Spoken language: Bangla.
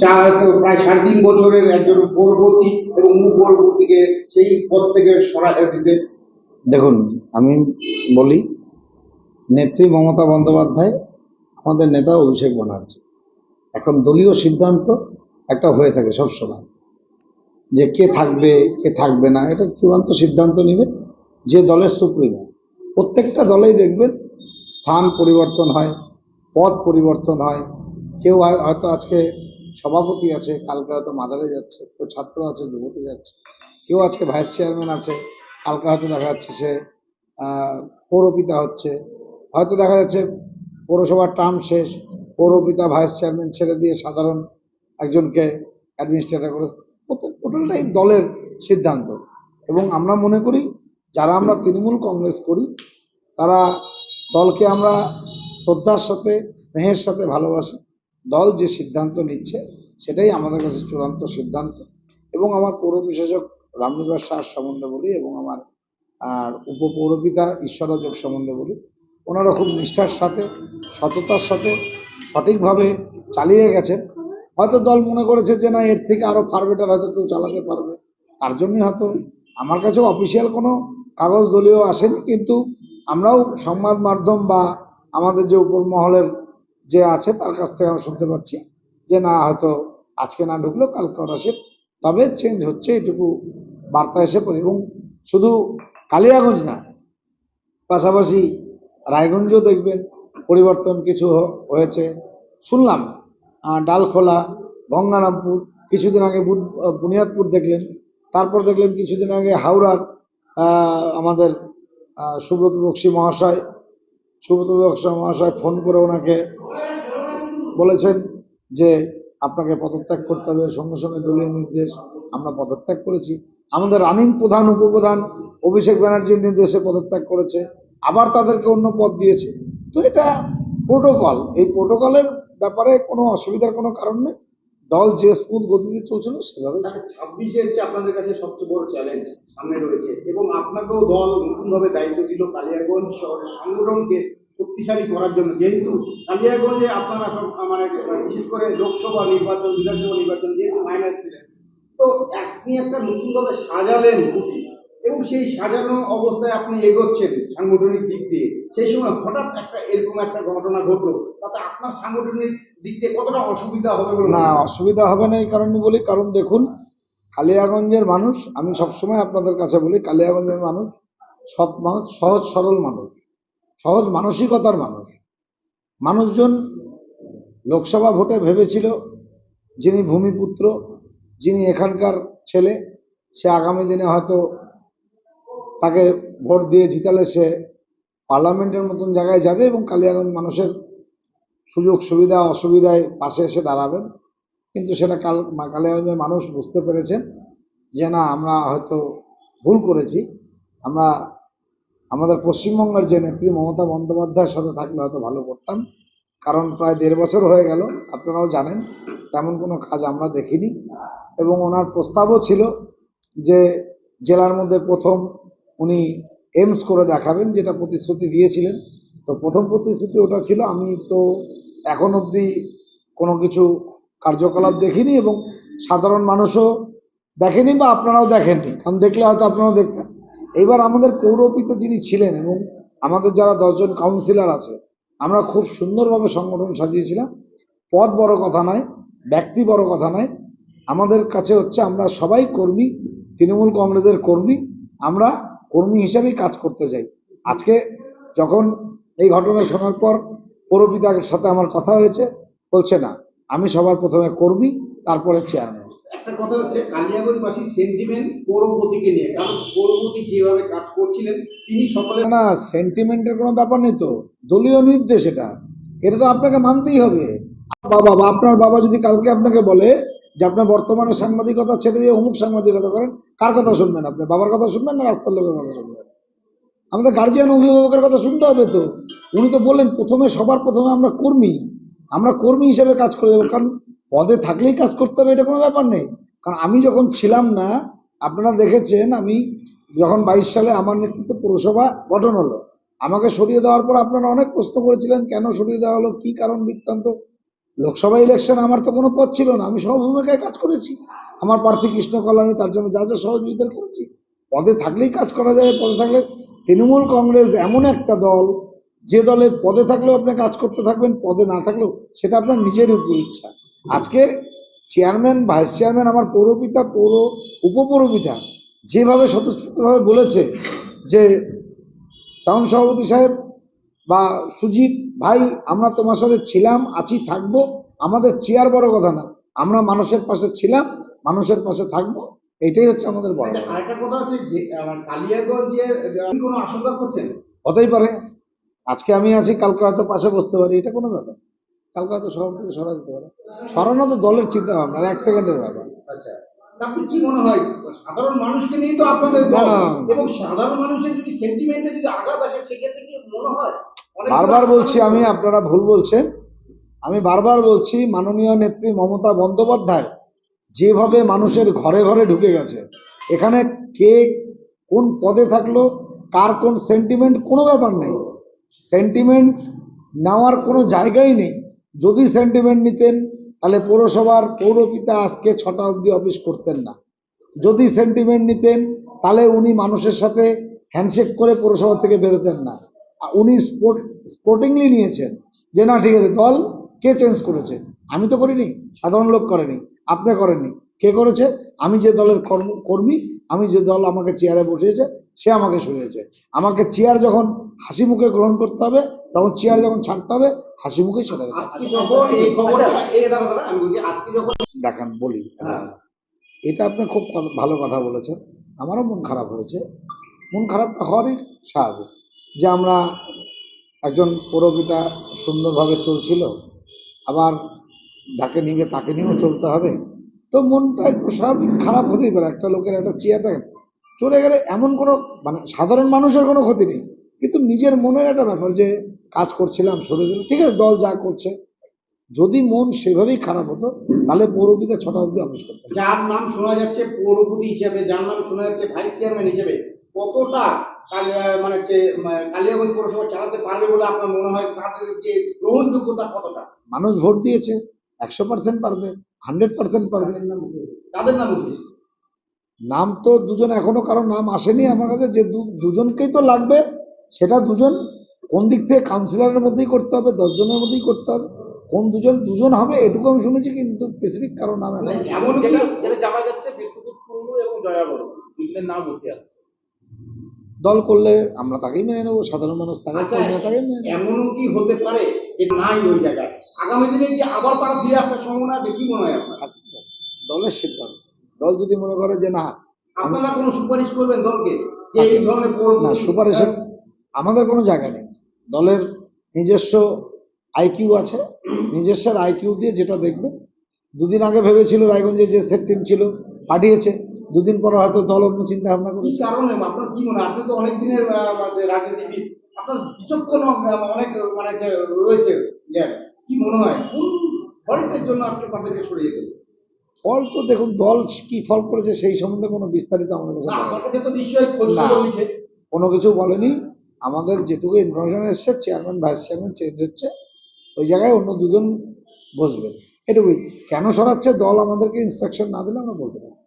চা প্রায় সাড়ে তিন বছরের একজন পরবর্তী এবং পরবর্তীকে সেই পদ থেকে সরা দিতে দেখুন, আমি বলি, নেত্রী মমতা বন্দ্যোপাধ্যায় আমাদের নেতা অভিষেক ব্যানার্জি এখন দলীয় সিদ্ধান্ত একটা হয়ে থাকে সবসময় যে কে থাকবে কে থাকবে না, এটা চূড়ান্ত সিদ্ধান্ত নেবে যে দলের সুপ্রিমো প্রত্যেকটা দলেই দেখবেন, স্থান পরিবর্তন হয়, পদ পরিবর্তন হয়। কেউ হয়- হয়তো আজকে সভাপতি আছে, কালকে হয়তো মাদারে যাচ্ছে, কেউ ছাত্র আছে, যুবতী যাচ্ছে, কেউ আজকে ভাইস চেয়ারম্যান আছে, কালকে হয়তো দেখা যাচ্ছে সে পৌরপিতা হচ্ছে, হয়তো দেখা যাচ্ছে পৌরসভার টার্ম শেষ, পৌরপিতা ভাইস চেয়ারম্যান ছেড়ে দিয়ে সাধারণ একজনকে অ্যাডমিনিস্ট্রেটর করে টোটালটাই দলের সিদ্ধান্ত। এবং আমরা মনে করি, যারা আমরা তৃণমূল কংগ্রেস করি, তারা দলকে আমরা শ্রদ্ধার সাথে, স্নেহের সাথে ভালোবাসি। দল যে সিদ্ধান্ত নিচ্ছে, সেটাই আমাদের কাছে চূড়ান্ত সিদ্ধান্ত। এবং আমার পৌর বিশেষক রামনিবাস শাহ সম্বন্ধে বলি এবং আমার, আর উপপৌরপিতা ঈশ্বরযোগ সম্বন্ধে বলি, ওনারা খুব নিষ্ঠার সাথে, সততার সাথে সঠিকভাবে চালিয়ে গেছেন। হয়তো দল মনে করেছে যে না, এর থেকে আরও ফার বেটার হয়তো কেউ চালাতে পারবে। তার জন্যই হয়তো আমার কাছেও অফিসিয়াল কোনো কাগজ দলীয় আসেনি, কিন্তু আমরাও সংবাদ মাধ্যম বা আমাদের যে উপর মহলের যে আছে তার কাছ থেকে আমরা শুনতে পাচ্ছি যে না, হয়তো আজকে না ঢুকলো, কালকে ওরা আসে। তবে চেঞ্জ হচ্ছে, এটুকু বার্তা এসে পড়ে। এবং শুধু কালিয়াগঞ্জ না, পাশাপাশি রায়গঞ্জও দেখবেন পরিবর্তন কিছু হয়েছে। শুনলাম ডালখোলা, গঙ্গারামপুর, কিছুদিন আগে বুনিয়াদপুর দেখলেন। তারপর দেখলেন কিছুদিন আগে হাওড়ার আমাদের সুব্রত বক্সী মহাশয়, সুব্রত বক্সী মহাশয় ফোন করে ওনাকে বলেছেন যে আপনাকে পদত্যাগ করতে হবে সঙ্গে সঙ্গে দলীয় নির্দেশ আমরা পদত্যাগ করেছি। আমাদের রানিং প্রধান উপপ্রধান অভিষেক ব্যানার্জির নির্দেশে পদত্যাগ করেছে আবার তাদেরকে অন্য পদ দিয়েছে। তো এটা প্রোটোকল। এই প্রোটোকলের ব্যাপারে কোনো অসুবিধার কোনো কারণ নেই। দল যে স্মুথ গতিতে চলছিল সেভাবে চলছে। ছাব্বিশে হচ্ছে আপনাদের কাছে সবচেয়ে বড় চ্যালেঞ্জ সামনে রয়েছে এবং আপনাকেও দল নতুনভাবে দায়িত্ব দিল কালিয়াগঞ্জ শহরের সংগঠনকে। শক্তিশালী করার জন্য। যেহেতু কালিয়াগঞ্জে আপনারা সব মানে বিশেষ করে লোকসভা নির্বাচন বিধানসভা নির্বাচন যেহেতু মাইনাস ছিলেন তো আপনি একটা নতুনভাবে সাজালেন এবং সেই সাজানো অবস্থায় আপনি এগোচ্ছেন সাংগঠনিক দিক দিয়ে সেই সময় হঠাৎ একটা এরকম একটা ঘটনা ঘটলো তাতে আপনার সাংগঠনিক দিক দিয়ে কতটা অসুবিধা হবে না অসুবিধা হবে না এই কারণে বলি কারণ দেখুন কালিয়াগঞ্জের মানুষ আমি সবসময় আপনাদের কাছে বলি কালিয়াগঞ্জের মানুষ সৎ মানুষ সহজ সরল মানুষ। সহজ মানসিকতার মানুষ। মানুষজন লোকসভা ভোটে ভেবেছিল যিনি ভূমিপুত্র, যিনি এখানকার ছেলে, সে আগামী দিনে হয়তো তাকে ভোট দিয়ে জিতালে সে পার্লামেন্টের মতন জায়গায় যাবে এবং কালিয়াগঞ্জ মানুষের সুযোগ সুবিধা, অসুবিধায় পাশে এসে দাঁড়াবেন। কিন্তু সেটা কাল কালিয়াগঞ্জের মানুষ বুঝতে পেরেছেন যে না, আমরা হয়তো ভুল করেছি। আমরা আমাদের পশ্চিমবঙ্গের যে নেত্রী মমতা বন্দ্যোপাধ্যায়ের সাথে থাকলে হয়তো ভালো করতাম। কারণ প্রায় দেড় বছর হয়ে গেল, আপনারাও জানেন, তেমন কোনো কাজ আমরা দেখিনি। এবং ওনার প্রস্তাবও ছিল যে জেলার মধ্যে প্রথম উনি এমস করে দেখাবেন, যেটা প্রতিশ্রুতি দিয়েছিলেন। তো প্রথম প্রতিশ্রুতি ওটা ছিল, আমি তো এখন অবধি কোনো কিছু কার্যকলাপ দেখিনি এবং সাধারণ মানুষও দেখেনি বা আপনারাও দেখেননি। কারণ দেখলে হয়তো আপনারাও দেখতেন। এবার আমাদের পৌরপিতা যিনি ছিলেন এবং আমাদের যারা দশজন কাউন্সিলর আছে, আমরা খুব সুন্দরভাবে সংগঠন সাজিয়েছিলাম। পদ বড় কথা নয়, ব্যক্তি বড় কথা নয়। আমাদের কাছে হচ্ছে আমরা সবাই কর্মী, তৃণমূল কংগ্রেসের কর্মী, আমরা কর্মী হিসেবেই কাজ করতে চাই। আজকে যখন এই ঘটনা শোনার পর পৌরপিতার সাথে আমার কথা হয়েছে, বলছে, না, আমি সবার প্রথমে কর্মী, তারপরে চেয়ারম্যান একটা কথা হচ্ছে কালিয়াগঞ্জবাসী সেন্টিমেন্ট পৌরপতিকে নিয়ে, কারণ পৌরপতি যেভাবে কাজ করছিলেন, তিনি সকলের না সেন্টিমেন্টের কোনো ব্যাপার নেই তো। দলীয় নির্দেশ এটা। এটা তো আপনাকে মানতেই হবে। বাবা, বা আপনার বাবা যদি কালকে আপনাকে বলে যে আপনার বর্তমানে সাংবাদিকতা ছেড়ে দিয়ে অমুক সাংবাদিকতা করেন, কার কথা শুনবেন আপনি? বাবার কথা শুনবেন না রাস্তার লোকের কথা শুনবেন? আমাদের গার্জিয়ান অভিভাবকের কথা শুনতে হবে তো। উনি তো বললেন, প্রথমে সবার প্রথমে আমরা কর্মী। আমরা কর্মী হিসেবে কাজ করে দেবো কারণ পদে থাকলেই কাজ করতে হবে, এটা কোনো ব্যাপার নেই। কারণ আমি যখন ছিলাম না, আপনারা দেখেছেন, আমি যখন বাইশ সালে আমার নেতৃত্বে পুরসভা গঠন হলো, আমাকে সরিয়ে দেওয়ার পর আপনারা অনেক প্রশ্ন করেছিলেন, কেন সরিয়ে দেওয়া হলো, কী কারণ বৃত্তান্ত? লোকসভা ইলেকশন আমার তো কোনো পদ ছিল না, আমি সহভূমিকায় কাজ করেছি। আমার প্রার্থী কৃষ্ণ কল্যাণী, তার জন্য যা যা সহযোগিতা করেছি। পদে থাকলেই কাজ করা যাবে পদে থাকলে তৃণমূল কংগ্রেস এমন একটা দল, যে দলে পদে থাকলেও আপনি কাজ করতে থাকবেন, পদে না থাকলেও সেটা আপনার নিজের উপর ইচ্ছা। আজকে চেয়ারম্যান ভাইস চেয়ারম্যান আমার পৌরপিতা পৌর উপপৌরপিতা যেভাবে স্বতঃস্ফূর্তভাবে বলেছে যে টাউন সভাপতি সাহেব বা সুজিত ভাই আমরা তোমার সাথে ছিলাম আছি থাকব। আমাদের চেয়ার বড় কথা না। আমরা মানুষের পাশে ছিলাম মানুষের পাশে থাকব। এটাই হচ্ছে আমাদের বড় আরেকটা কথা হচ্ছে যে, আমার কালিয়াগঞ্জে আপনি কোনো আশঙ্কা করছেন? হতেই পারে। আজকে আমি আছি কালকে হয়তো পাশে বসতে পারি। এটা কোনো ব্যাপার কালকে হয়তো সভাপতি সরা দিতে পারে। সরানো তো দলের চিন্তা ভাবনা এক সেকেন্ডের ব্যাপার। আচ্ছা। তাতে কি মনে হয়? সাধারণ মানুষকে নিয়েই তো আপনাদের দল। না, না। এবং সাধারণ মানুষের যদি সেন্টিমেন্টে যদি আঘাত আসে সেক্ষেত্রে কি মনে হয়? বারবার বলছি আমি আপনারা ভুল বলছেন। আমি বারবার বলছি মাননীয় নেত্রী মমতা বন্দ্যোপাধ্যায় যেভাবে মানুষের ঘরে ঘরে ঢুকে গেছে এখানে কে কোন পদে থাকল কার কোন সেন্টিমেন্ট কোনো ব্যাপার নেই। সেন্টিমেন্ট নেওয়ার কোনো জায়গাই নেই। যদি সেন্টিমেন্ট নিতেন, তাহলে পৌরসভার পৌরপিতা আজকে ছটা অবধি অফিস করতেন না। যদি সেন্টিমেন্ট নিতেন, তাহলে উনি মানুষের সাথে হ্যান্ডশেক করে পৌরসভা থেকে বেরোতেন না। উনি স্পোর্ট স্পোর্টিংলি নিয়েছেন যে, না, ঠিক আছে, দল কে চেঞ্জ করেছে? আমি তো করিনি, সাধারণ লোক করেনি, আপনি করেননি। কে করেছে? আমি যে দলের কর্ম, কর্মী, আমি যে দল আমাকে চেয়ারে বসিয়েছে, সে আমাকে সরিয়েছে আমাকে চেয়ার যখন হাসি মুখে গ্রহণ করতে হবে তখন চেয়ার যখন ছাড়তে হবে হাসি আজকে যখন দেখান বলি। হ্যাঁ। এটা আপনি খুব ভালো কথা বলেছেন। আমারও মন খারাপ হয়েছে। মন খারাপটা হওয়ারই স্বাভাবিক। যে আমরা একজন পৌরপিতা সুন্দরভাবে চলছিল আবার যাকে নিবে তাকে নিয়েও চলতে হবে। তো মনটা একটু স্বাভাবিক খারাপ হতেই পারে। একটা লোকের একটা চেয়ার দেখেন চলে গেলে এমন কোনো মানে সাধারণ মানুষের কোনো ক্ষতি নেই। কিন্তু নিজের মনের একটা ব্যাপার যে কাজ করছিলাম সরে গেল ঠিক আছে দল যা করছে যদি মন সেভাবেই খারাপ হতো তাহলে পৌরপিতা ছটা অব্দি অফিস করতো যার নাম শোনা যাচ্ছে পৌরপতি হিসেবে যার নাম শোনা যাচ্ছে ভাইস চেয়ারম্যান হিসেবে কতটা মানে কালিয়াগঞ্জ পৌরসভা চালাতে পারবে বলে আপনার মনে হয়? তাদের যে গ্রহণযোগ্যতা কতটা? মানুষ ভোট দিয়েছে একশো পার্সেন্ট পারবে হান্ড্রেড পার্সেন্ট পারবে। তাদের নাম নাম তো দুজন এখনও কারও নাম আসেনি আমার কাছে যে দুজনকেই তো লাগবে সেটা দুজন কোন দিক থেকে কাউন্সিলরের মধ্যেই করতে হবে দশজনের মধ্যেই করতে হবে কোন দুজন দুজন হবে এটুকু আমি শুনেছি কিন্তু স্পেসিফিক কারও নাম মানে এমন জানা যাচ্ছে বিশ্বজিৎ কুন্ডু এবং জয়া দুজনের নাম উঠে আসছে। দল করলে আমরা তাকেই মেনে নেব সাধারণ মানুষ তাকে আচ্ছা, তাকেই মেনে এমনও কি হতে পারে যে নাই ওই জায়গায়? আগামী দিনে কি আবার তারা ফিরে আসার সম্ভাবনা আছে কি মনে হয় আপনার? দলের সিদ্ধান্ত। দল যদি মনে করে যে না আপনারা কোনো সুপারিশ করবেন দলকে? যে এই ধরনের না সুপারিশের আমাদের কোনো জায়গা নেই। দলের নিজস্ব আইকিউ আছে। নিজস্ব আইকিউ দিয়ে যেটা দেখবে দুদিন আগে ভেবেছিল রায়গঞ্জে যে সেট টিম ছিল পাঠিয়েছে। দুদিন পর হয়তো দল অন্য চিন্তা ভাবনা কি করেছে। কারণে? আপনার কি মনে আপনি তো অনেক দিনের রাজনীতিবিদ। আপনার বিচক্ষণ অনেক মানে রয়েছে কি মনে হয়? কোন ফল্টের জন্য আপনি তাদেরকে সরিয়ে দেবেন ফল তো দেখুন দল কি ফল করেছে সেই সম্বন্ধে কোনো বিস্তারিত আমাদের কাছে কোনো কিছু বলেনি। আমাদের যেটুকু ইনফরমেশন এসছে চেয়ারম্যান ভাইস চেয়ারম্যান চেঞ্জ হচ্ছে, ওই জায়গায় অন্য দুজন বসবে। এটুকুই। কেন সরাচ্ছে? দল আমাদেরকে ইনস্ট্রাকশন না দিলে আমরা বলতে পারি।